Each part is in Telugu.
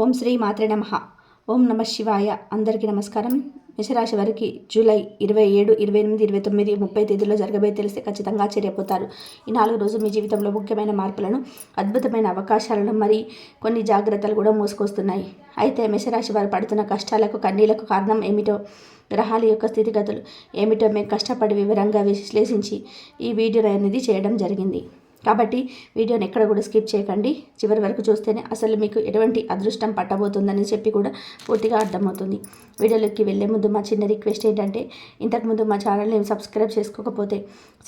ఓం శ్రీ మాత్రే నమ. ఓం నమ శివాయ. అందరికీ నమస్కారం. మేషరాశి వారికి జూలై ఇరవై ఏడు ఇరవై ఎనిమిది ఇరవై తొమ్మిది ముప్పై తేదీలో జరగబోయే తెలిస్తే ఖచ్చితంగా ఆశ్చర్యపోతారు. ఈ నాలుగు రోజులు మీ జీవితంలో ముఖ్యమైన మార్పులను అద్భుతమైన అవకాశాలను మరి కొన్ని జాగ్రత్తలు కూడా మోసుకొస్తున్నాయి. అయితే మేషరాశి వారు పడుతున్న కష్టాలకు కన్నీలకు కారణం ఏమిటో గ్రహాల యొక్క స్థితిగతులు ఏమిటో మేము కష్టపడి వివరంగా విశ్లేషించి ఈ వీడియో అనేది చేయడం జరిగింది. కాబట్టి వీడియోని ఎక్కడ కూడా స్కిప్ చేయకండి. చివరి వరకు చూస్తేనే అసలు మీకు ఎటువంటి అదృష్టం పట్టబోతుందని చెప్పి కూడా పూర్తిగా అర్థమవుతుంది. వీడియోలోకి వెళ్ళే ముందు మా చిన్న రిక్వెస్ట్ ఏంటంటే ఇంతకుముందు మా ఛానల్ని సబ్స్క్రైబ్ చేసుకోకపోతే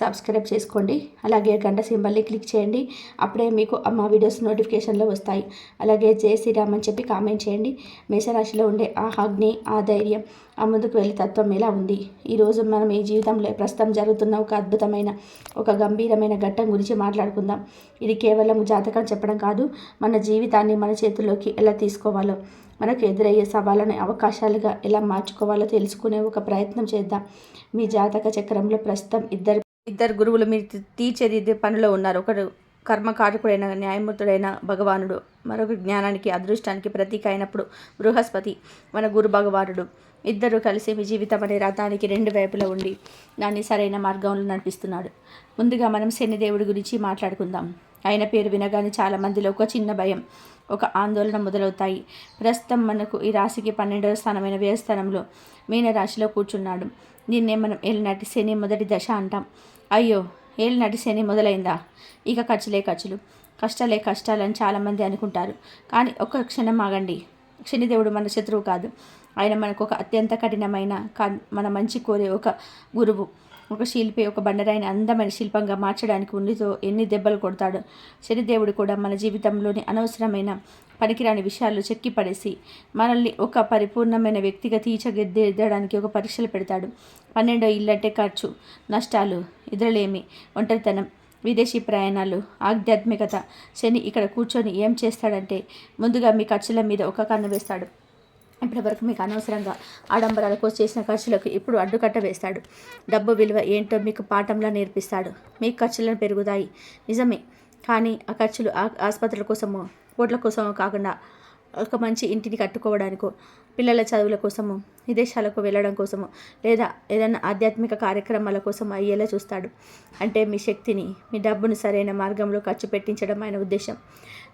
సబ్స్క్రైబ్ చేసుకోండి. అలాగే గంట సింబల్ని క్లిక్ చేయండి. అప్పుడే మీకు మా వీడియోస్ నోటిఫికేషన్లో వస్తాయి. అలాగే జయ శ్రీరామ్ అని చెప్పి కామెంట్ చేయండి. మేషరాశిలో ఉండే ఆ అగ్ని ఆ ధైర్యం ఆ ముందుకు వెళ్ళే తత్వం ఎలా ఉంది? ఈరోజు మనం ఈ జీవితంలో ప్రస్తుతం జరుగుతున్న ఒక అద్భుతమైన ఒక గంభీరమైన ఘట్టం గురించి మాట్లాడుకుందాం. ఇది కేవలం జాతకం చెప్పడం కాదు మన జీవితాన్ని మన చేతుల్లోకి ఎలా తీసుకోవాలో. మనకు ఎదురయ్యే సవాళ్ళను అవకాశాలుగా ఎలా మార్చుకోవాలో తెలుసుకునే ఒక ప్రయత్నం చేద్దాం. మీ జాతక చక్రంలో ప్రస్తుతం ఇద్దరు ఇద్దరు గురువులు మీరు తీర్చేదిద్దే పనిలో ఉన్నారు. ఒకరు కర్మకారకుడైన న్యాయమూర్తుడైన భగవానుడు. మరొక జ్ఞానానికి అదృష్టానికి ప్రతీక అయినప్పుడు బృహస్పతి మన గురు భగవానుడు. ఇద్దరు కలిసి మీ జీవితం అనే రథానికి రెండు వైపులా ఉండి దాన్ని సరైన మార్గంలో నడిపిస్తున్నాడు. ముందుగా మనం శనిదేవుడి గురించి మాట్లాడుకుందాం. ఆయన పేరు వినగానే చాలామందిలో ఒక చిన్న భయం. ఒక ఆందోళన మొదలవుతాయి. ప్రస్తుతం మనకు ఈ రాశికి పన్నెండవ స్థానమైన వ్యయస్థానంలో మీనరాశిలో కూర్చున్నాడు. దీన్నే మనం ఏలినాటి శని మొదటి దశ అంటాం. అయ్యో ఏలినాటి శని మొదలైందా? ఇక ఖర్చులే ఖర్చులు. కష్టాలే కష్టాలని చాలామంది అనుకుంటారు. కానీ ఒక్క క్షణం ఆగండి. శనిదేవుడు మన శత్రువు కాదు. ఆయన మనకు ఒక అత్యంత కఠినమైన మన మంచి కోరే ఒక గురువు. ఒక శిల్పి ఒక బండరాయిని అందమైన శిల్పంగా మార్చడానికి ఉండితో ఎన్ని దెబ్బలు కొడతాడు. శనిదేవుడు కూడా మన జీవితంలోని అనవసరమైన పనికిరాని విషయాలు చెక్కి పడేసి మనల్ని ఒక పరిపూర్ణమైన వ్యక్తిగా తీర్చగెద్దడానికి ఒక పరీక్షలు పెడతాడు. పన్నెండో ఇల్లంటే ఖర్చు నష్టాలు ఎదురలేమి ఒంటరితనం విదేశీ ప్రయాణాలు ఆధ్యాత్మికత. శని ఇక్కడ కూర్చొని ఏం చేస్తాడంటే ముందుగా మీ ఖర్చుల మీద ఒక కన్ను వేస్తాడు. ఇప్పటివరకు మీకు అనవసరంగా ఆడంబరాల కోసం చేసిన ఖర్చులకు ఇప్పుడు అడ్డుకట్ట వేస్తాడు. డబ్బు విలువ ఏంటో మీకు పాఠంలా నేర్పిస్తాడు. మీ ఖర్చులను పెరుగుతాయి. నిజమే. కానీ ఆ ఖర్చులు ఆసుపత్రుల కోసమో కోట్ల కోసమో కాకుండా ఒక మంచి ఇంటిని కట్టుకోవడానికో పిల్లల చదువుల కోసము విదేశాలకు వెళ్ళడం కోసము లేదా ఏదైనా ఆధ్యాత్మిక కార్యక్రమాల కోసం అయ్యేలా చూస్తాడు. అంటే మీ శక్తిని మీ డబ్బును సరైన మార్గంలో ఖర్చు పెట్టించడం ఆయన ఉద్దేశం.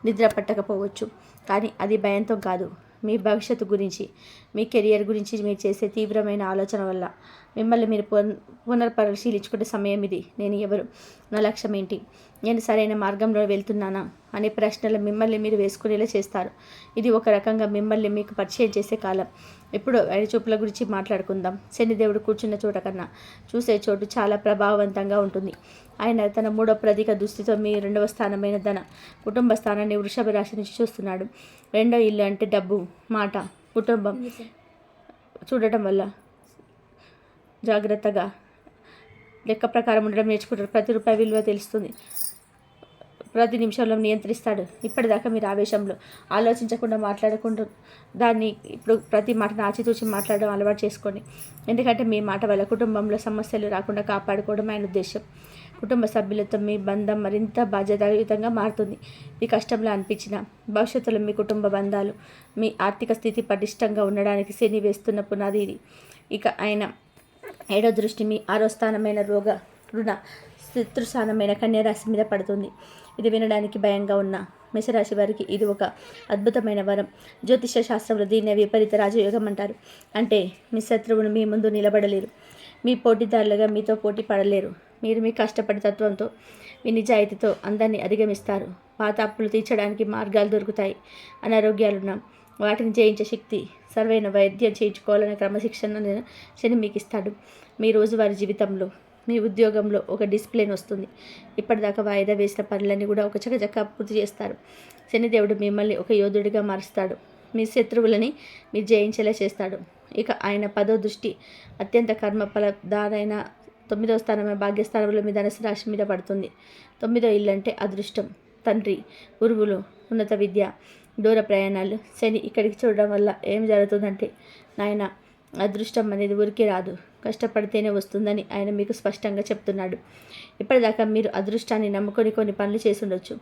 నిద్ర పట్టకపోవచ్చు. కానీ అది భయంతో కాదు. మీ భవిష్యత్తు గురించి మీ కెరియర్ గురించి మీరు చేసే తీవ్రమైన ఆలోచన వల్ల మిమ్మల్ని మీరు పునర్పరిశీలించుకునే సమయం ఇది. నేను ఎవరు? నా లక్ష్యం ఏంటి? నేను సరైన మార్గంలో వెళ్తున్నానా? అనే ప్రశ్నలు మిమ్మల్ని మీరు వేసుకునేలా చేస్తారు. ఇది ఒక రకంగా మిమ్మల్ని మీకు పరిచయం చేసే కాలం. ఇప్పుడు ఆయన చూపుల గురించి మాట్లాడుకుందాం. శనిదేవుడు కూర్చున్న చోట కన్నా చూసే చోటు చాలా ప్రభావవంతంగా ఉంటుంది. ఆయన తన మూడో ప్రతీక దుస్థితో మీ రెండవ స్థానమైన ధన కుటుంబ స్థానాన్ని వృషభ రాశి నుంచి చూస్తున్నాడు. రెండో ఇల్లు అంటే డబ్బు మాట కుటుంబం చూడటం వల్ల జాగ్రత్తగా లెక్క ప్రకారం ఉండడం నేర్చుకుంటారు. ప్రతి రూపాయి విలువ తెలుస్తుంది. ప్రతి నిమిషంలో నియంత్రిస్తాడు. ఇప్పటిదాకా మీరు ఆవేశంలో ఆలోచించకుండా మాట్లాడకుండా దాన్ని ఇప్పుడు ప్రతి మాటను ఆచితూచి మాట్లాడడం అలవాటు చేసుకోండి. ఎందుకంటే మీ మాట వల్ల కుటుంబంలో సమస్యలు రాకుండా కాపాడుకోవడం ఆయన ఉద్దేశం కుటుంబ సభ్యులతో మీ బంధం మరింత బాధ్యతాయుతంగా మారుతుంది. మీ కష్టంలో అనిపించిన భవిష్యత్తులో మీ కుటుంబ బంధాలు మీ ఆర్థిక స్థితి పటిష్టంగా ఉండడానికి శని వేస్తున్న పునాది ఇది. ఇక ఆయన ఏడో దృష్టి మీ ఆరో స్థానమైన రోగ రుణ శత్రుస్థానమైన కన్యారాశి మీద పడుతుంది. ఇది వినడానికి భయంగా ఉన్న మేషరాశి వారికి ఇది ఒక అద్భుతమైన వరం. జ్యోతిష శాస్త్రంలో దీన్ని విపరీత రాజయోగం అంటారు. అంటే మీ శత్రువును మీ ముందు నిలబడలేరు. మీ పోటీదారులుగా మీతో పోటీ పడలేరు. మీరు మీ కష్టపడి తత్వంతో మీ నిజాయితీతో అందరినీ అధిగమిస్తారు. పాత అప్పులు తీర్చడానికి మార్గాలు దొరుకుతాయి. అనారోగ్యాలున్న వాటిని జయించే శక్తి సర్వైన వైద్యం చేయించుకోవాలనే క్రమశిక్షణ శని మీకు ఇస్తాడు మీ రోజువారి జీవితంలో మీ ఉద్యోగంలో ఒక డిసిప్లిన్ వస్తుంది. ఇప్పటిదాకా వాయిదా వేసిన పనులన్నీ కూడా ఒక చకచక్క పూర్తి చేస్తారు. శనిదేవుడు మిమ్మల్ని ఒక యోధుడిగా మారుస్తాడు. మీ శత్రువులని మీరు జయించేలా చేస్తాడు. ఇక ఆయన పదో దృష్టి అత్యంత కర్మ ఫలదారైన తొమ్మిదో స్థానమైన భాగ్యస్థానంలో మీ ధనసు రాశి మీద పడుతుంది. తొమ్మిదో ఇల్లు అంటే అదృష్టం. తండ్రి గురువులు ఉన్నత విద్య దూర ప్రయాణాలు శని ఇక్కడికి చూడడం వల్ల ఏం జరుగుతుందంటే నాయన అదృష్టం అనేది ఊరికే రాదు. కష్టపడితేనే వస్తుందని ఆయన మీకు స్పష్టంగా చెప్తున్నాడు. ఇప్పటిదాకా మీరు అదృష్టాన్ని నమ్ముకొని కొన్ని పనులు చేసి ఉండొచ్చు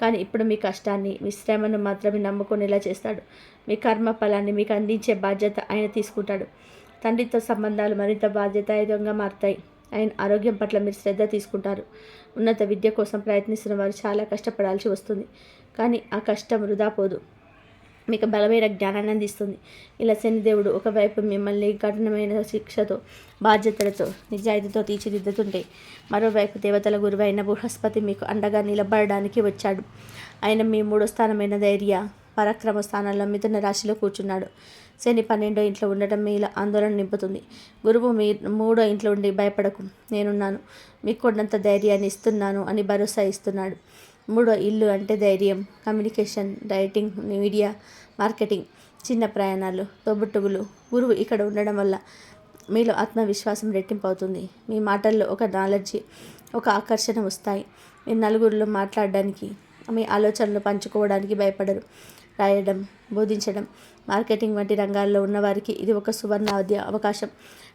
కానీ ఇప్పుడు మీ కష్టాన్ని మీ శ్రమను మాత్రమే నమ్ముకునేలా చేస్తాడు. మీ కర్మ ఫలాన్ని మీకు అందించే బాధ్యత ఆయన తీసుకుంటాడు. తండ్రితో సంబంధాలు మరింత బాధ్యతాయుతంగా మారుతాయి. ఆయన ఆరోగ్యం పట్ల మీరు శ్రద్ధ తీసుకుంటారు. ఉన్నత విద్య కోసం ప్రయత్నిస్తున్న వారు చాలా కష్టపడాల్సి వస్తుంది. కానీ ఆ కష్టం వృధా పోదు. మీకు బలమైన జ్ఞానాన్ని అందిస్తుంది. ఇలా శనిదేవుడు ఒకవైపు మిమ్మల్ని కఠినమైన శిక్షతో బాధ్యతలతో నిజాయితీతో తీర్చిదిద్దుతుంటే మరోవైపు దేవతల గురువైన బృహస్పతి మీకు అండగా నిలబడడానికి వచ్చాడు. ఆయన మీ మూడో స్థానమైన ధైర్య పరాక్రమ స్థానంలో మిథున రాశిలో కూర్చున్నాడు. శని పన్నెండో ఇంట్లో ఉండటం మీలో ఆందోళన నింపుతుంది. గురువు మీ మూడో ఇంట్లో ఉండి భయపడకు. నేనున్నాను. మీకు కొండంత ధైర్యాన్ని ఇస్తున్నాను అని భరోసా ఇస్తున్నాడు. మూడో ఇల్లు అంటే ధైర్యం కమ్యూనికేషన్ రైటింగ్ మీడియా మార్కెటింగ్ చిన్న ప్రయాణాలు తోబుట్టుగులు గురువు ఇక్కడ ఉండడం వల్ల మీలో ఆత్మవిశ్వాసం రెట్టింపు అవుతుంది మీ మాటల్లో ఒక నాలెడ్జి ఒక ఆకర్షణ వస్తాయి. మీరు నలుగురిలో మాట్లాడడానికి మీ ఆలోచనలు పంచుకోవడానికి భయపడరు. రాయడం బోధించడం మార్కెటింగ్ వంటి రంగాల్లో ఉన్నవారికి ఇది ఒక సువర్ణ అవకాశం.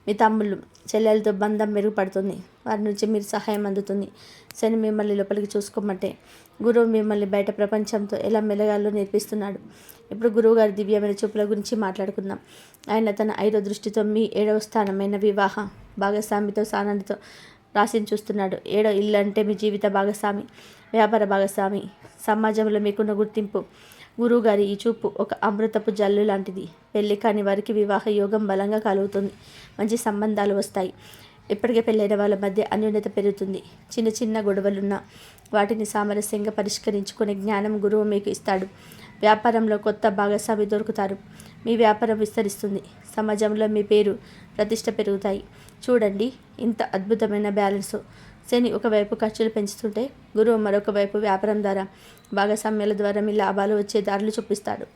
మీ తమ్ముళ్ళు చెల్లెలతో బంధం మెరుగుపడుతుంది. వారి నుంచి మీరు సహాయం అందుతుంది. శని మిమ్మల్ని లోపలికి చూసుకోమంటే గురువు మిమ్మల్ని బయట ప్రపంచంతో ఎలా మెలగాలో నేర్పిస్తున్నాడు. ఇప్పుడు గురువు గారి దివ్యమైన చూపుల గురించి మాట్లాడుకుందాం. ఆయన తన ఐదో దృష్టితో మీ ఏడవ స్థానమైన వివాహ భాగస్వామితో సానానితో రాసి చూస్తున్నాడు. ఏడో ఇల్లు అంటే మీ జీవిత భాగస్వామి వ్యాపార భాగస్వామి. సమాజంలో మీకున్న గుర్తింపు గురువుగారి ఈ చూపు ఒక అమృతపు జల్లు లాంటిది. పెళ్ళి కాని వారికి వివాహ యోగం బలంగా కలుగుతుంది. మంచి సంబంధాలు వస్తాయి. ఇప్పటికే పెళ్ళైన వాళ్ళ మధ్య అన్యోన్యత పెరుగుతుంది. చిన్న చిన్న గొడవలున్నా వాటిని సామరస్యంగా పరిష్కరించుకునే జ్ఞానం గురువు మీకు ఇస్తాడు. వ్యాపారంలో కొత్త భాగస్వామి దొరుకుతారు. మీ వ్యాపారం విస్తరిస్తుంది. సమాజంలో మీ పేరు ప్రతిష్ట పెరుగుతాయి. చూడండి ఇంత అద్భుతమైన బ్యాలెన్స్. శని ఒకవైపు ఖర్చులు పెంచుతుంటే గురువు మరొక వైపు వ్యాపారం ద్వారా భాగస్వామ్యాల ద్వారా మీ లాభాలు వచ్చే దారులు చూపిస్తాడు.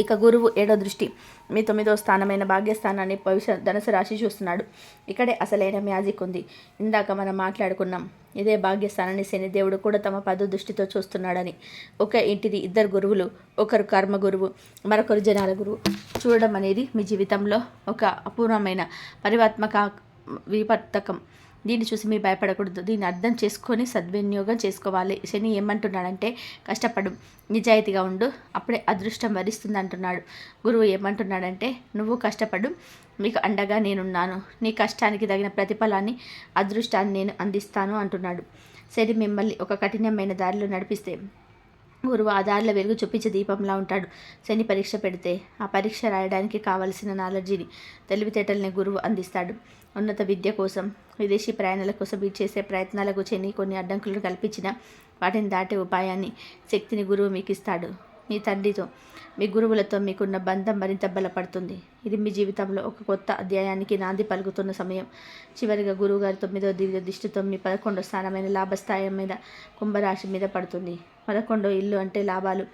ఇక గురువు ఏడో దృష్టి. మీ తొమ్మిదో స్థానమైన భాగ్యస్థానాన్ని భవిష్య ధనుసు రాశి చూస్తున్నాడు. ఇక్కడే అసలైన మ్యాజిక్ ఉంది. ఇందాక మనం మాట్లాడుకున్నాం. ఇదే భాగ్యస్థానాన్ని శనిదేవుడు కూడా తమ పదో దృష్టితో చూస్తున్నాడని. ఒక ఇంటిది ఇద్దరు గురువులు ఒకరు కర్మ గురువు మరొకరు జనాల గురువు. చూడడం అనేది మీ జీవితంలో ఒక అపూర్వమైన పరివాత్మక విపర్తకం. దీన్ని చూసి మీరు భయపడకూడదు. దీన్ని అర్థం చేసుకొని సద్వినియోగం చేసుకోవాలి. శని ఏమంటున్నాడంటే కష్టపడు నిజాయితీగా ఉండు అప్పుడే అదృష్టం వరిస్తుంది అంటున్నాడు గురువు ఏమంటున్నాడంటే నువ్వు కష్టపడు మీకు అండగా నేనున్నాను. నీ కష్టానికి తగిన ప్రతిఫలాన్ని అదృష్టాన్ని నేను అందిస్తాను అంటున్నాడు. శని మిమ్మల్ని ఒక కఠినమైన దారిలో నడిపిస్తే గురువు ఆ దారిలో వెలుగు చూపించే దీపంలా ఉంటాడు. శని పరీక్ష పెడితే ఆ పరీక్ష రాయడానికి కావలసిన నాలెడ్జిని తెలివితేటల్ని గురువు అందిస్తాడు. ఉన్నత విద్య కోసం విదేశీ ప్రయాణాల కోసం మీరు చేసే ప్రయత్నాలకు చెని కొన్ని అడ్డంకులను కల్పించిన వాటిని దాటే ఉపాయాన్ని శక్తిని గురువు మీకు ఇస్తాడు మీ తండ్రితో మీ గురువులతో మీకున్న బంధం మరింత బలపడుతుంది. ఇది మీ జీవితంలో ఒక కొత్త అధ్యాయానికి నాంది పలుకుతున్న సమయం. చివరిగా గురువుగారి తొమ్మిదో దివ్య దృష్టితో మీ పదకొండో స్థానమైన లాభస్థాయం మీద కుంభరాశి మీద పడుతుంది. పదకొండో ఇల్లు అంటే లాభాలు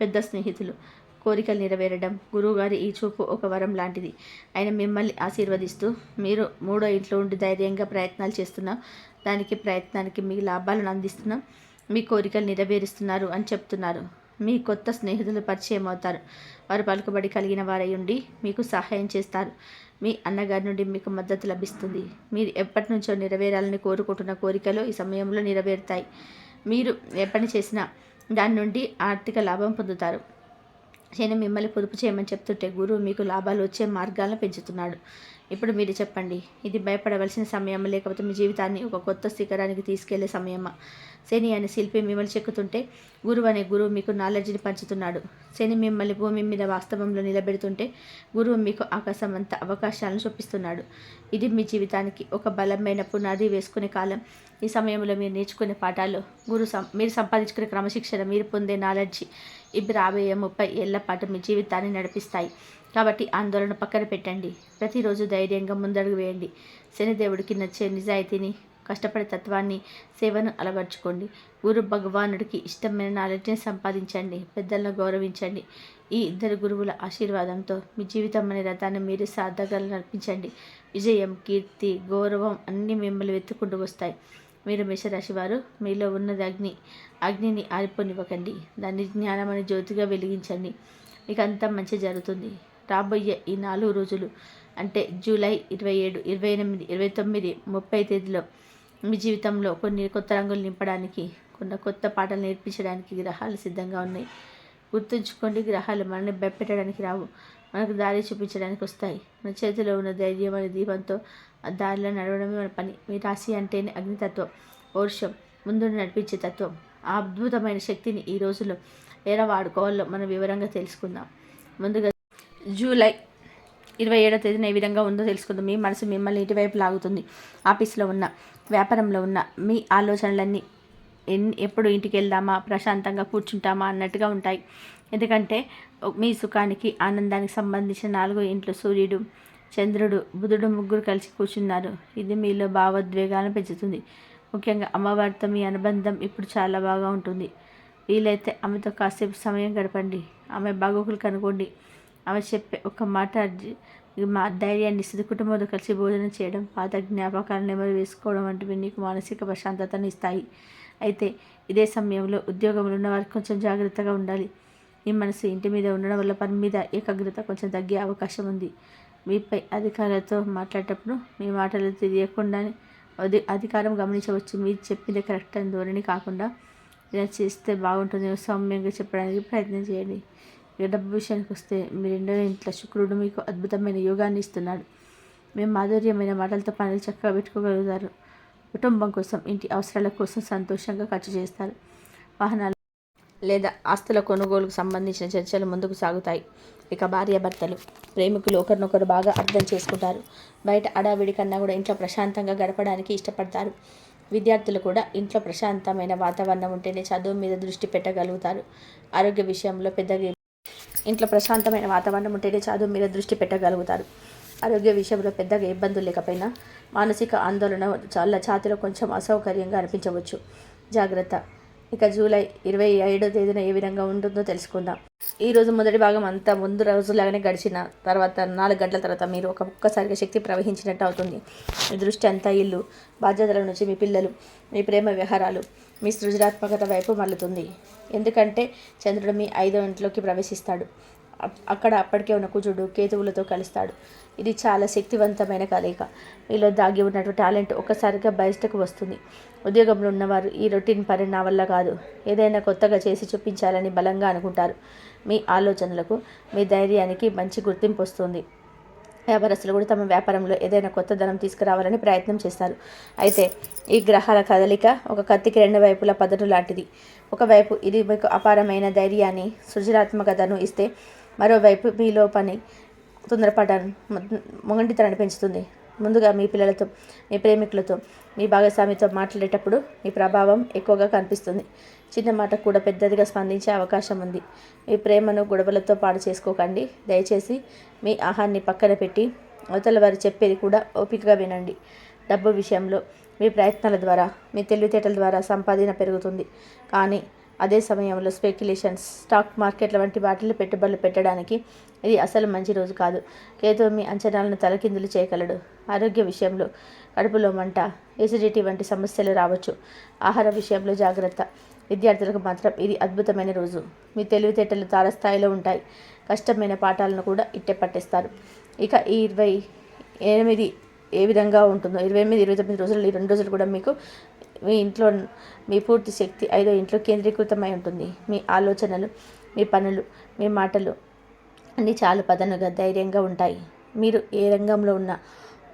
పెద్ద స్నేహితులు కోరికలు నెరవేరడం గురువుగారి ఈ చూపు ఒక వరం లాంటిది. ఆయన మిమ్మల్ని ఆశీర్వదిస్తూ మీరు మూడో ఇంట్లో ఉండి ధైర్యంగా ప్రయత్నాలు చేస్తున్నాం దానికి ప్రయత్నానికి మీ లాభాలను అందిస్తున్నాం మీ కోరికలు నెరవేరుస్తున్నారు అని చెప్తున్నారు. మీ కొత్త స్నేహితులు పరిచయం అవుతారు. వారు పలుకుబడి కలిగిన వారై ఉండి మీకు సహాయం చేస్తారు. మీ అన్నగారి నుండి మీకు మద్దతు లభిస్తుంది. మీరు ఎప్పటి నుంచో నెరవేరాలని కోరుకుంటున్న కోరికలు ఈ సమయంలో నెరవేరుతాయి. మీరు ఏ పని చేసినా దాని నుండి ఆర్థిక లాభం పొందుతారు. శని మిమ్మల్ని పొదుపు చేయమని చెప్తుంటే గురువు మీకు లాభాలు వచ్చే మార్గాలను పెంచుతున్నాడు. ఇప్పుడు మీరు చెప్పండి ఇది భయపడవలసిన సమయం లేకపోతే మీ జీవితాన్ని ఒక కొత్త శిఖరానికి తీసుకెళ్ళే సమయమా? శని అనే శిల్పి మిమ్మల్ని చెక్కుతుంటే గురువు అనే గురువు మీకు నాలెడ్జ్ని పంచుతున్నాడు. శని మిమ్మల్ని భూమి మీద వాస్తవంలో నిలబెడుతుంటే గురువు మీకు ఆకాశం అంత అవకాశాలను చూపిస్తున్నాడు. ఇది మీ జీవితానికి ఒక బలమైన పునాది వేసుకునే కాలం. ఈ సమయంలో మీరు నేర్చుకునే పాఠాలు గురు సం మీరు సంపాదించుకునే క్రమశిక్షణ మీరు పొందే నాలెడ్జి ఇవి రాబోయే ముప్పై ఏళ్ళ పాటు మీ జీవితాన్ని నడిపిస్తాయి. కాబట్టి ఆందోళన పక్కన పెట్టండి. ప్రతిరోజు ధైర్యంగా ముందడుగు వేయండి. శనిదేవుడికి నచ్చే నిజాయితీని కష్టపడే తత్వాన్ని సేవను అలవర్చుకోండి. గురు భగవానుడికి ఇష్టమైన నాలెడ్జ్ని సంపాదించండి. పెద్దలను గౌరవించండి. ఈ ఇద్దరు గురువుల ఆశీర్వాదంతో మీ జీవితం అనే రథాన్ని మీరు సాధగలు నడిపించండి. విజయం కీర్తి గౌరవం అన్నీ మిమ్మల్ని వెతుక్కుంటూ వస్తాయి. మీరు మేషరాశి వారు మీలో ఉన్నది అగ్ని. అగ్నిని ఆరిపోనివ్వకండి. దాన్ని జ్ఞానమని జ్యోతిగా వెలిగించండి. మీకు అంతా మంచి జరుగుతుంది. రాబోయే ఈ నాలుగు రోజులు అంటే జూలై ఇరవై ఏడు ఇరవై ఎనిమిది ఇరవై తొమ్మిది ముప్పై తేదీలో మీ జీవితంలో కొన్ని కొత్త రంగులు నింపడానికి కొన్ని కొత్త పాటలు నేర్పించడానికి గ్రహాలు సిద్ధంగా ఉన్నాయి. గుర్తుంచుకోండి గ్రహాలు మనల్ని భయపెట్టడానికి రావు మనకు దారి చూపించడానికి వస్తాయి. మన చేతిలో ఉన్న ధైర్యం అనే దీపంతో ఆ దారిలో నడవడమే మన పని. మీ రాశి అంటేనే అగ్నితత్వం వర్షం ముందు నడిపించే తత్వం. ఆ అద్భుతమైన శక్తిని ఈ రోజులో ఎలా వాడుకోవాలో మనం వివరంగా తెలుసుకుందాం. ముందుగా జూలై ఇరవై ఏడో తేదీన ఏ విధంగా ఉందో తెలుసుకుందాం. మీ మనసు మిమ్మల్ని ఇటువైపు లాగుతుంది. ఆఫీస్లో ఉన్న వ్యాపారంలో ఉన్న మీ ఆలోచనలన్నీ ఎన్ ఎప్పుడు ఇంటికి వెళ్దామా ప్రశాంతంగా కూర్చుంటామా అన్నట్టుగా ఉంటాయి. ఎందుకంటే మీ సుఖానికి ఆనందానికి సంబంధించిన నాలుగు ఇంట్లో సూర్యుడు చంద్రుడు బుధుడు ముగ్గురు కలిసి కూర్చున్నారు. ఇది మీలో భావోద్వేగాలను పెంచుతుంది. ముఖ్యంగా అమ్మవారితో మీ అనుబంధం ఇప్పుడు చాలా బాగా ఉంటుంది. వీలైతే ఆమెతో కాసేపు సమయం గడపండి. ఆమె బాగోగులు కనుక్కోండి ఆమె చెప్పే ఒక మాట మా ధైర్యాన్ని ఇస్తుంది కుటుంబంతో కలిసి భోజనం చేయడం పాత జ్ఞాపకాలను నెమరు వేసుకోవడం వంటివి నీకు మానసిక ప్రశాంతతను ఇస్తాయి. అయితే ఇదే సమయంలో ఉద్యోగంలో ఉన్న వారికి కొంచెం జాగ్రత్తగా ఉండాలి. మీ మనసు ఇంటి మీద ఉండడం వల్ల పని మీద ఏకాగ్రత కొంచెం తగ్గే అవకాశం ఉంది. మీపై అధికారులతో మాట్లాడేటప్పుడు మీ మాటలు తెలియకుండానే అది అధికారం గమనించవచ్చు. మీరు చెప్పింది కరెక్ట్ అని ధోరణి కాకుండా ఇలా చేస్తే బాగుంటుంది సౌమ్యంగా చెప్పడానికి ప్రయత్నం చేయండి. ఇక డబ్బు విషయానికి వస్తే మీ రెండో ఇంట్లో శుక్రుడు మీకు అద్భుతమైన యోగాన్ని ఇస్తున్నాడు. మేము మాధుర్యమైన మాటలతో పనులు చక్కగా పెట్టుకోగలుగుతారు. కుటుంబం కోసం ఇంటి అవసరాల కోసం సంతోషంగా ఖర్చు చేస్తారు. వాహనాలు లేదా ఆస్తుల కొనుగోలుకు సంబంధించిన చర్చలు ముందుకు సాగుతాయి. ఇక భార్యాభర్తలు ప్రేమికులు ఒకరినొకరు బాగా అర్థం చేసుకుంటారు. బయట అడావిడి కన్నా కూడా ఇంట్లో ప్రశాంతంగా గడపడానికి ఇష్టపడతారు. విద్యార్థులు కూడా ఇంట్లో ప్రశాంతమైన వాతావరణం ఉంటేనే చదువు మీద దృష్టి పెట్టగలుగుతారు. ఆరోగ్య విషయంలో పెద్దగా ఇంట్లో ప్రశాంతమైన వాతావరణం ఉంటేనే చదువు మీద దృష్టి పెట్టగలుగుతారు. ఆరోగ్య విషయంలో పెద్దగా ఇబ్బందులు లేకపోయినా మానసిక ఆందోళన చాలా ఛాతిలో కొంచెం అసౌకర్యంగా అనిపించవచ్చు. జాగ్రత్త. ఇక జూలై ఇరవై ఏడో తేదీన ఏ విధంగా ఉంటుందో తెలుసుకుందాం. ఈ రోజు మొదటి భాగం అంతా ముందు రోజులాగానే గడిచిన తర్వాత నాలుగు గంటల తర్వాత మీరు ఒక ఒక్కసారిగా శక్తి ప్రవహించినట్టు అవుతుంది. మీ దృష్టి అంతా ఇల్లు బాధ్యతల నుంచి మీ పిల్లలు మీ ప్రేమ వ్యవహారాలు మీ సృజనాత్మకత వైపు మళ్ళుతుంది. ఎందుకంటే చంద్రుడు మీ ఐదో ఇంట్లోకి ప్రవేశిస్తాడు. అప్- అక్కడ అప్పటికే ఉన్న కుజుడు కేతువులతో కలుస్తాడు. ఇది చాలా శక్తివంతమైన కలయిక. మీలో దాగి ఉన్నటువంటి టాలెంట్ ఒక్కసారిగా బయటకు వస్తుంది. ఉద్యోగంలో ఉన్నవారు ఈ రొటీన్ పని నా వల్ల కాదు. ఏదైనా కొత్తగా చేసి చూపించాలని బలంగా అనుకుంటారు. మీ ఆలోచనలకు మీ ధైర్యానికి మంచి గుర్తింపు వస్తుంది. వ్యాపారస్తులు కూడా తమ వ్యాపారంలో ఏదైనా కొత్త ధనం తీసుకురావాలని ప్రయత్నం చేస్తారు. అయితే ఈ గ్రహాల కదలిక ఒక కత్తికి రెండు వైపుల పదను లాంటిది. ఒకవైపు ఇది మీకు అపారమైన ధైర్యాన్ని సృజనాత్మకతను ఇస్తే మరోవైపు మీలో పని తొందరపడాన్ని మొండితనాన్ని పెంచుతుంది. ముందుగా మీ పిల్లలతో మీ ప్రేమికులతో మీ భాగస్వామితో మాట్లాడేటప్పుడు మీ ప్రభావం ఎక్కువగా కనిపిస్తుంది. చిన్న మాట కూడా పెద్దదిగా స్పందించే అవకాశం ఉంది. మీ ప్రేమను గొడవలతో పాడు చేసుకోకండి. దయచేసి మీ ఆహాన్ని పక్కన పెట్టి అవతల వారు చెప్పేది కూడా ఓపికగా వినండి. డబ్బు విషయంలో మీ ప్రయత్నాల ద్వారా మీ తెలివితేటల ద్వారా సంపాదన పెరుగుతుంది. కానీ అదే సమయంలో స్పెక్యులేషన్స్ స్టాక్ మార్కెట్ల వంటి వాటిలో పెట్టుబడులు పెట్టడానికి ఇది అసలు మంచి రోజు కాదు. కేతు మీ అంచనాలను తలకిందులు చేయగలడు. ఆరోగ్య విషయంలో కడుపులో మంట ఎసిడిటీ వంటి సమస్యలు రావచ్చు. ఆహార విషయంలో జాగ్రత్త. విద్యార్థులకు మాత్రం ఇది అద్భుతమైన రోజు. మీ తెలివితేటలు తారస్థాయిలో ఉంటాయి. కష్టమైన పాఠాలను కూడా ఇట్టే పట్టేస్తారు. ఇక ఈ ఇరవై ఎనిమిది ఏ విధంగా ఉంటుందో ఇరవై ఎనిమిది ఇరవై తొమ్మిది రోజులు ఈ రెండు రోజులు కూడా మీకు మీ ఇంట్లో మీ పూర్తి శక్తి ఐదో ఇంట్లో కేంద్రీకృతమై ఉంటుంది. మీ ఆలోచనలు మీ పనులు మీ మాటలు అన్నీ చాలా పదనుగా ధైర్యంగా ఉంటాయి. మీరు ఏ రంగంలో ఉన్నా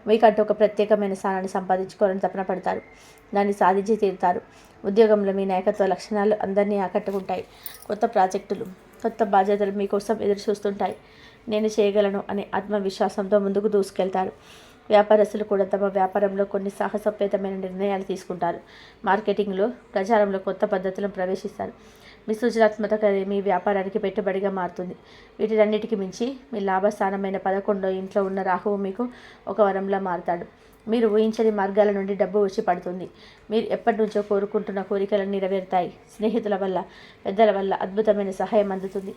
మీకంటూ ఒక ప్రత్యేకమైన స్థానాన్ని సంపాదించుకోవాలని తపన పడతారు. దాన్ని సాధించి తీరుతారు. ఉద్యోగంలో మీ నాయకత్వ లక్షణాలు అందరినీ ఆకట్టుకుంటాయి. కొత్త ప్రాజెక్టులు కొత్త బాధ్యతలు మీకోసం ఎదురు చూస్తుంటాయి నేను చేయగలను అనే ఆత్మవిశ్వాసంతో ముందుకు దూసుకెళ్తారు. వ్యాపారస్తులు కూడా తమ వ్యాపారంలో కొన్ని సాహసోపేతమైన నిర్ణయాలు తీసుకుంటారు. మార్కెటింగ్లో ప్రచారంలో కొత్త పద్ధతులను ప్రవేశిస్తారు. మీ సృజనాత్మకత మీ వ్యాపారానికి పెట్టుబడిగా మారుతుంది. వీటినన్నిటికీ మించి మీ లాభస్థానమైన పదకొండో ఇంట్లో ఉన్న రాహువు మీకు ఒక వరంలా మారుతాడు. మీరు ఊహించని మార్గాల నుండి డబ్బు వచ్చి పడుతుంది. మీరు ఎప్పటి నుంచో కోరుకుంటున్న కోరికలు నెరవేరుతాయి. స్నేహితుల వల్ల పెద్దల వల్ల అద్భుతమైన సహాయం అందుతుంది.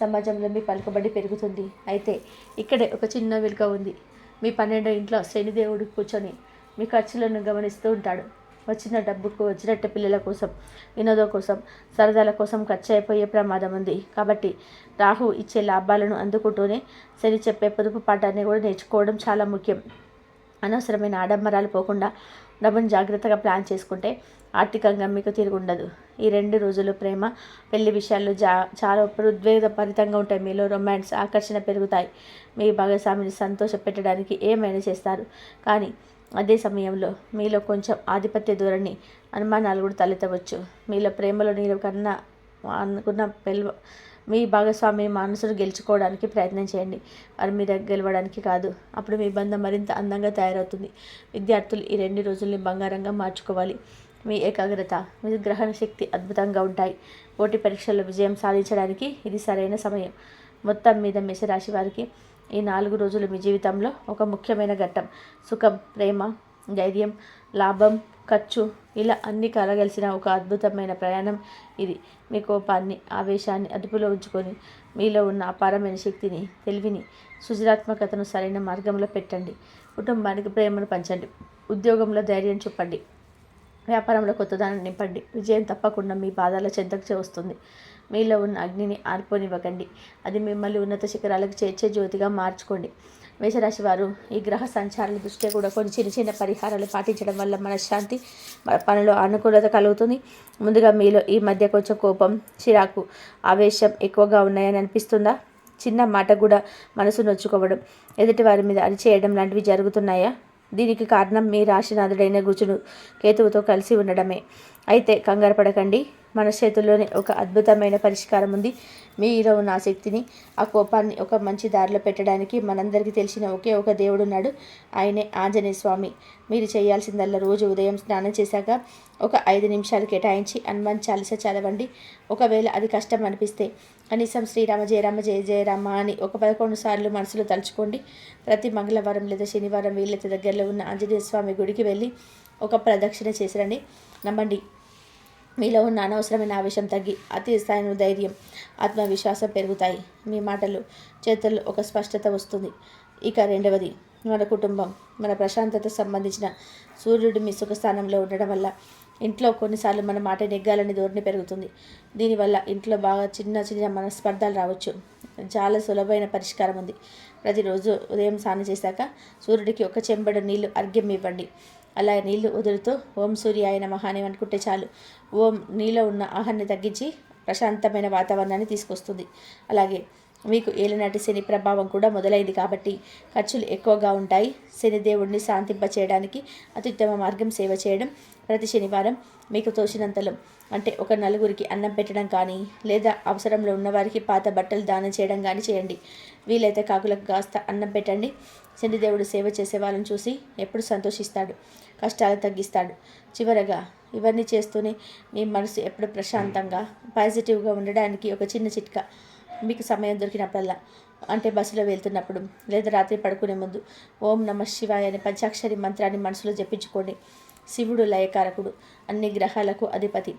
సమాజంలో మీ పలుకుబడి పెరుగుతుంది. అయితే ఇక్కడే ఒక చిన్న వెలుక ఉంది. మీ పన్నెండో ఇంట్లో శనిదేవుడు కూర్చొని మీ ఖర్చులను గమనిస్తూ ఉంటాడు. వచ్చిన డబ్బుకు వచ్చినట్టు పిల్లల కోసం వినోదం కోసం సరదాల కోసం ఖర్చు అయిపోయే ప్రమాదం ఉంది. కాబట్టి రాహు ఇచ్చే లాభాలను అందుకుంటూనే శని చెప్పే పొదుపు పాఠాన్ని కూడా నేర్చుకోవడం చాలా ముఖ్యం. అనవసరమైన ఆడంబరాలు పోకుండా డబ్బును జాగ్రత్తగా ప్లాన్ చేసుకుంటే ఆర్థికంగా మీకు తిరుగుండదు ఈ రెండు రోజులు ప్రేమ పెళ్ళి విషయాల్లో జా చాలా ఉద్వేగపరితంగా ఉంటాయి. మీలో రొమాన్స్ ఆకర్షణ పెరుగుతాయి. మీ భాగస్వామిని సంతోష పెట్టడానికి ఏమైనా చేస్తారు. కానీ అదే సమయంలో మీలో కొంచెం ఆధిపత్య ధోరణి అనుమానాలు కూడా తలెత్తవచ్చు. మీలో ప్రేమలో నీరు కన్నా అనుకున్న పెల్వ మీ భాగస్వామి మనసును గెలుచుకోవడానికి ప్రయత్నం చేయండి. వారి మీద గెలవడానికి కాదు. అప్పుడు మీ బంధం మరింత అందంగా తయారవుతుంది. విద్యార్థులు ఈ రెండు రోజుల్ని బంగారంగా మార్చుకోవాలి. మీ ఏకాగ్రత మీ గ్రహణ శక్తి అద్భుతంగా ఉంటాయి. పోటీ పరీక్షల్లో విజయం సాధించడానికి ఇది సరైన సమయం. మొత్తం మీద మేషరాశి వారికి ఈ నాలుగు రోజులు మీ జీవితంలో ఒక ముఖ్యమైన ఘట్టం. సుఖం ప్రేమ ధైర్యం లాభం ఖర్చు ఇలా అన్ని కలగలిసిన ఒక అద్భుతమైన ప్రయాణం ఇది. మీ కోపాన్ని ఆవేశాన్ని అదుపులో ఉంచుకొని మీలో ఉన్న అపారమైన శక్తిని తెలివిని సృజనాత్మకతను సరైన మార్గంలో పెట్టండి. కుటుంబానికి ప్రేమను పంచండి. ఉద్యోగంలో ధైర్యం చూపండి. వ్యాపారంలో కొత్తదాన్ని నింపండి. విజయం తప్పకుండా మీ పాదాల చెంతకు వస్తుంది మీలో ఉన్న అగ్నిని ఆర్పోనివ్వకండి. అది మిమ్మల్ని ఉన్నత శిఖరాలకు చేర్చే జ్యోతిగా మార్చుకోండి. మేషరాశి వారు ఈ గ్రహ సంచారాల దృష్ట్యా కూడా కొన్ని చిన్న చిన్న పరిహారాలు పాటించడం వల్ల మనశ్శాంతి పనిలో అనుకూలత కలుగుతుంది. ముందుగా మీలో ఈ మధ్య కొంచెం కోపం చిరాకు ఆవేశం ఎక్కువగా ఉన్నాయని అనిపిస్తుందా? చిన్న మాట కూడా మనసు నొచ్చుకోవడం ఎదుటి వారి మీద అరిచేయడం లాంటివి జరుగుతున్నాయా? దీనికి కారణం మీ రాశినాథుడైన గుజుడు కేతువుతో కలిసి ఉండడమే. అయితే కంగారు పడకండి. మన చేతుల్లోనే ఒక అద్భుతమైన పరిష్కారం ఉంది. మీలో ఉన్న ఆసక్తిని ఆ కోపాన్ని ఒక మంచి దారిలో పెట్టడానికి మనందరికీ తెలిసిన ఒకే ఒక దేవుడు ఉన్నాడు ఆయనే ఆంజనేయ స్వామి. మీరు చేయాల్సిందల్లా రోజు ఉదయం స్నానం చేశాక ఒక ఐదు నిమిషాలు కేటాయించి హనుమాన్ చాలీస చదవండి. ఒకవేళ అది కష్టం అనిపిస్తే కనీసం శ్రీరామ జయరామ జయ జయరామ అని ఒక పదకొండు సార్లు మనసులో తలుచుకోండి. ప్రతి మంగళవారం లేదా శనివారం వీళ్ళతో దగ్గరలో ఉన్న ఆంజనేయ స్వామి గుడికి వెళ్ళి ఒక ప్రదక్షిణ చేసిరండి నమ్మండి. మీలో ఉన్న అనవసరమైన ఆవేశం తగ్గి అతి స్థాయిలో ధైర్యం ఆత్మవిశ్వాసం పెరుగుతాయి. మీ మాటలు చేతుల్లో ఒక స్పష్టత వస్తుంది. ఇక రెండవది మన కుటుంబం మన ప్రశాంతత సంబంధించిన సూర్యుడు మీ సుఖస్థానంలో ఉండడం వల్ల ఇంట్లో కొన్నిసార్లు మన మాట నెగ్గాలని ధోరణి పెరుగుతుంది. దీనివల్ల ఇంట్లో బాగా చిన్న చిన్న మనస్పర్ధలు రావచ్చు. చాలా సులభమైన పరిష్కారం ఉంది. ప్రతిరోజు ఉదయం స్నానం చేశాక సూర్యుడికి ఒక చెంబడు నీళ్ళు అర్ఘ్యం ఇవ్వండి. అలా నీళ్ళు వదులుతూ ఓం సూర్యాయ నమః అని అనుకుంటే చాలు. ఓం నీలో ఉన్న ఆహాన్ని తగ్గించి ప్రశాంతమైన వాతావరణాన్ని తీసుకొస్తుంది. అలాగే మీకు ఏలినాటి శని ప్రభావం కూడా మొదలైంది కాబట్టి ఖర్చులు ఎక్కువగా ఉంటాయి. శనిదేవుడిని శాంతింప చేయడానికి అత్యుత్తమ మార్గం సేవ చేయడం ప్రతి శనివారం మీకు తోచినంతలో. అంటే ఒక నలుగురికి అన్నం పెట్టడం కానీ లేదా అవసరంలో ఉన్నవారికి పాత బట్టలు దానం చేయడం కానీ చేయండి. వీలైతే కాకులకు కాస్త అన్నం పెట్టండి. శనిదేవుడు సేవ చేసే వాళ్ళని చూసి ఎప్పుడు సంతోషిస్తాడు. కష్టాలు తగ్గిస్తాడు. చివరగా ఇవన్నీ చేస్తూనే మీ మనసు ఎప్పుడు ప్రశాంతంగా పాజిటివ్గా ఉండడానికి ఒక చిన్న చిట్కా మీకు సమయం దొరికినప్పుడల్లా. అంటే బస్సులో వెళ్తున్నప్పుడు లేదా రాత్రి పడుకునే ముందు ఓం నమ శివాయ అనే పంచాక్షరి మంత్రాన్ని మనసులో జపించుకోండి. శివుడు లయకారకుడు అన్ని గ్రహాలకు అధిపతి.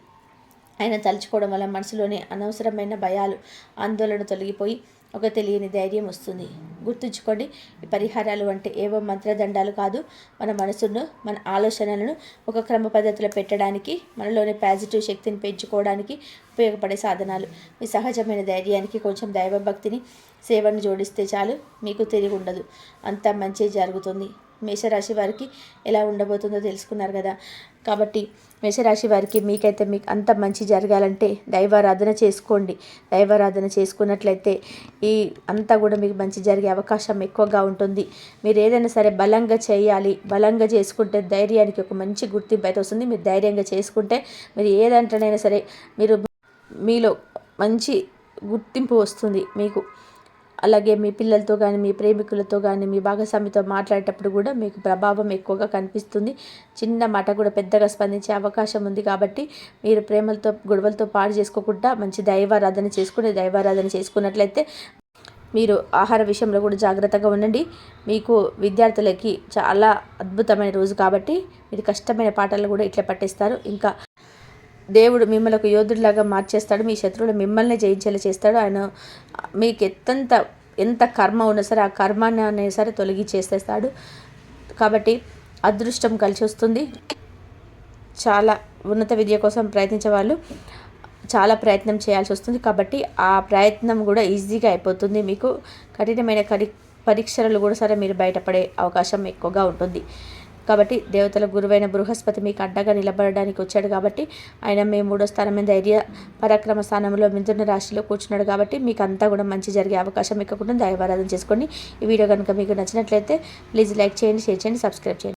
ఆయన తలుచుకోవడం వల్ల మనసులోని అనవసరమైన భయాలు ఆందోళన తొలగిపోయి ఒక తెలియని ధైర్యం వస్తుంది. గుర్తుంచుకోండి ఈ పరిహారాలు అంటే ఏవో మంత్రదండాలు కాదు. మన మనసును మన ఆలోచనలను ఒక క్రమ పద్ధతిలో పెట్టడానికి మనలోని పాజిటివ్ శక్తిని పెంచుకోవడానికి ఉపయోగపడే సాధనాలు. మీ సహజమైన ధైర్యానికి కొంచెం దైవభక్తిని సేవను జోడిస్తే చాలు మీకు తిరిగి ఉండదు. అంత మంచి జరుగుతుంది. మేషరాశి వారికి ఎలా ఉండబోతుందో తెలుసుకున్నారు కదా. కాబట్టి మేషరాశి వారికి మీకైతే మీకు అంత మంచి జరగాలంటే దైవారాధన చేసుకోండి. దైవారాధన చేసుకున్నట్లయితే ఈ అంతా కూడా మీకు మంచి జరిగే అవకాశం ఎక్కువగా ఉంటుంది. మీరు ఏదైనా సరే బలంగా చేయాలి బలంగా చేసుకుంటే ధైర్యానికి ఒక మంచి గుర్తింపు అయితే వస్తుంది. మీరు ధైర్యంగా చేసుకుంటే మీరు ఏదంటేనైనా సరే మీరు మీలో మంచి గుర్తింపు వస్తుంది మీకు. అలాగే మీ పిల్లలతో కానీ మీ ప్రేమికులతో కానీ మీ భాగస్వామితో మాట్లాడేటప్పుడు కూడా మీకు ప్రభావం ఎక్కువగా కనిపిస్తుంది. చిన్న మాట కూడా పెద్దగా స్పందించే అవకాశం ఉంది కాబట్టి మీరు ప్రేమలతో గొడవలతో పాడు చేసుకోకుండా మంచి దైవారాధన చేసుకుని దైవారాధన చేసుకున్నట్లయితే మీరు ఆహార విషయంలో కూడా జాగ్రత్తగా ఉండండి. మీకు విద్యార్థులకి చాలా అద్భుతమైన రోజు కాబట్టి మీరు కష్టమైన పాటలు కూడా ఇట్లా పట్టేస్తారు. ఇంకా దేవుడు మిమ్మల్ని ఒక యోధుడిలాగా మార్చేస్తాడు మీ శత్రువులు మిమ్మల్ని జయించేలా చేస్తాడు. ఆయన మీకు ఎంతంత ఎంత కర్మ ఉన్నా సరే ఆ కర్మాన్ని అనే సరే తొలగి చేసేస్తాడు. కాబట్టి అదృష్టం కలిసి వస్తుంది. చాలా ఉన్నత విద్య కోసం ప్రయత్నించే వాళ్ళు చాలా ప్రయత్నం చేయాల్సి వస్తుంది. కాబట్టి ఆ ప్రయత్నం కూడా ఈజీగా అయిపోతుంది మీకు. కఠినమైన కరి పరీక్షలు కూడా సరే మీరు బయటపడే అవకాశం ఎక్కువగా ఉంటుంది. కాబట్టి దేవతల గురువైన బృహస్పతి మీకు అడ్డగా నిలబడడానికి వచ్చాడు కాబట్టి ఆయన మీ మూడో స్థానమైన ధైర్య పరాక్రమ స్థానంలో మిథున రాశిలో కూర్చున్నాడు కాబట్టి మీకు అంతా కూడా మంచి జరిగే అవకాశం ఎక్కువ దైవారాధన చేసుకోండి ఈ వీడియో కనుక మీకు నచ్చినట్లయితే ప్లీజ్ లైక్ చేయండి షేర్ చేయండి సబ్స్క్రైబ్ చేయండి.